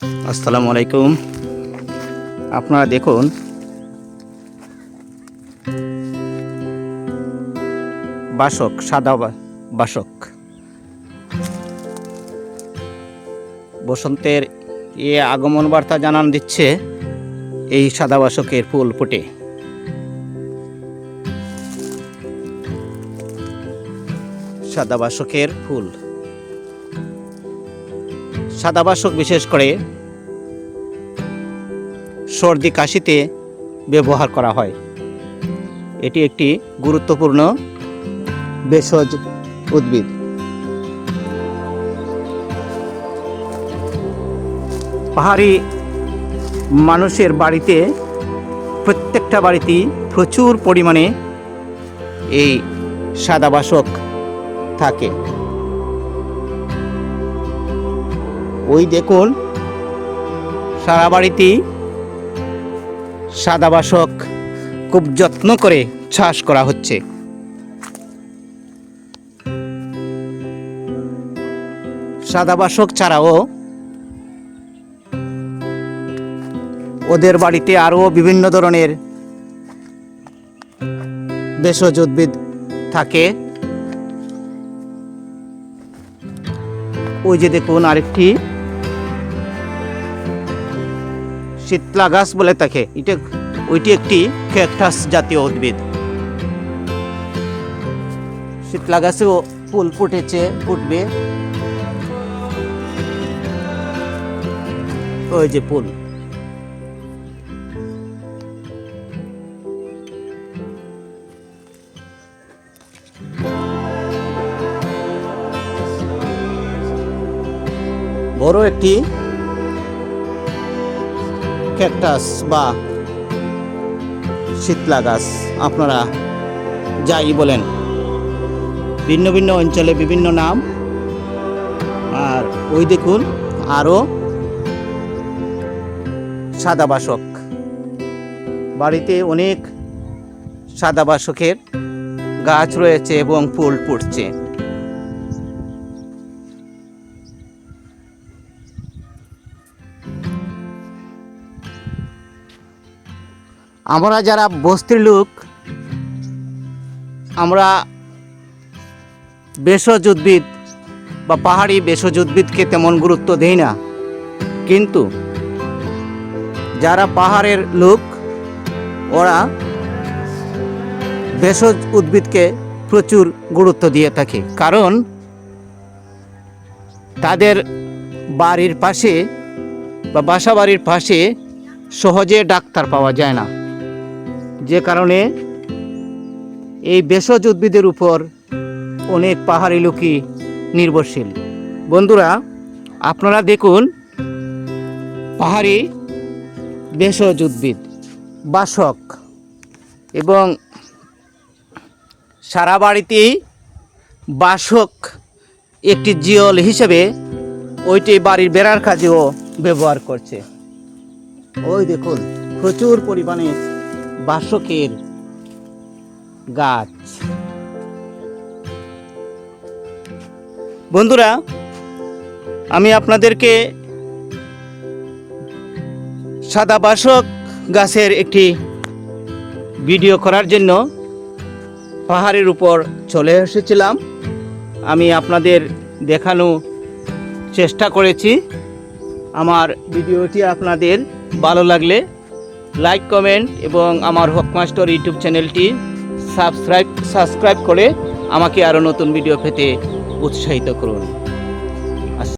আসসালামু আলাইকুম। আপনারা দেখুন। বাসক, সাদা বাসক। বসন্তের এ আগমন বার্তা জানান দিচ্ছে এই সাদা বাসকের ফুল ফুটে। সাদা বাসকের ফুল। সাদা বাসক বিশেষ করে সর্দি কাশিতে ব্যবহার করা হয়। এটি একটি গুরুত্বপূর্ণ ভেষজ উদ্ভিদ। পাহাড়ি মানুষের বাড়িতে প্রত্যেকটা বাড়িতেই প্রচুর পরিমাণে এই সাদাবাসক থাকে। দেখুন, সারা বাড়িতেই সাদা বাসক খুব যত্ন করে চাষ করা হচ্ছে। সাদা বাসক ছাড়াও ওদের বাড়িতে আরও বিভিন্ন ধরনের ভেষজ উদ্ভিদ থাকে। ওই যে দেখুন আরেকটি শীতলা গাছ বলে থাকে এটা ওইটি একটি ক্যাকটাস জাতীয় উদ্ভিদ। শীতলা গাছেও ফুল ফুটেছে, ফুটবে। ওই যে ফুল। বড় একটি ক্যাকটাস বা শীতলা গাছ আপনারা যাই বলেন। ভিন্ন ভিন্ন অঞ্চলে বিভিন্ন নাম। আর ওই দেখুন আরও সাদা বাসক বাড়িতে অনেক সাদা বাসকের গাছ রয়েছে এবং ফুল ফুটছে। আমরা যারা বস্তির লোক, আমরা ভেষজ উদ্ভিদ বা পাহাড়ি ভেষজ উদ্ভিদকে তেমন গুরুত্ব দেই না। কিন্তু যারা পাহাড়ের লোক, ওরা ভেষজ উদ্ভিদকে প্রচুর গুরুত্ব দিয়ে থাকে। কারণ তাদের বাড়ির পাশে বা বাসা বাড়ির পাশে সহজে ডাক্তার পাওয়া যায় না। যে কারণে এই ভেষজ উদ্ভিদের উপর অনেক পাহাড়ি লোকই নির্ভরশীল। বন্ধুরা, আপনারা দেখুন পাহাড়ি ভেষজ উদ্ভিদ, বাসক এবং সারা বাড়িতেই বাসক একটি জিওল হিসেবে ওইটি বাড়ির বেড়ার কাজেও ব্যবহার করছে। ওই দেখুন, প্রচুর পরিমাণে বাসকের গাছ। বন্ধুরা, আমি আপনাদেরকে সাদা বাসক গাছের একটি ভিডিও করার জন্য পাহাড়ের উপর চলে এসেছিলাম। আমি আপনাদের দেখানো চেষ্টা করেছি। আমার ভিডিওটি আপনাদের ভালো লাগলে লাইক কমেন্ট এবং আমার হকমাস্টর ইউটিউব চ্যানেলটি সাবস্ক্রাইব সাবস্ক্রাইব করে আমাকে আরও নতুন ভিডিও পেতে উৎসাহিত করুন।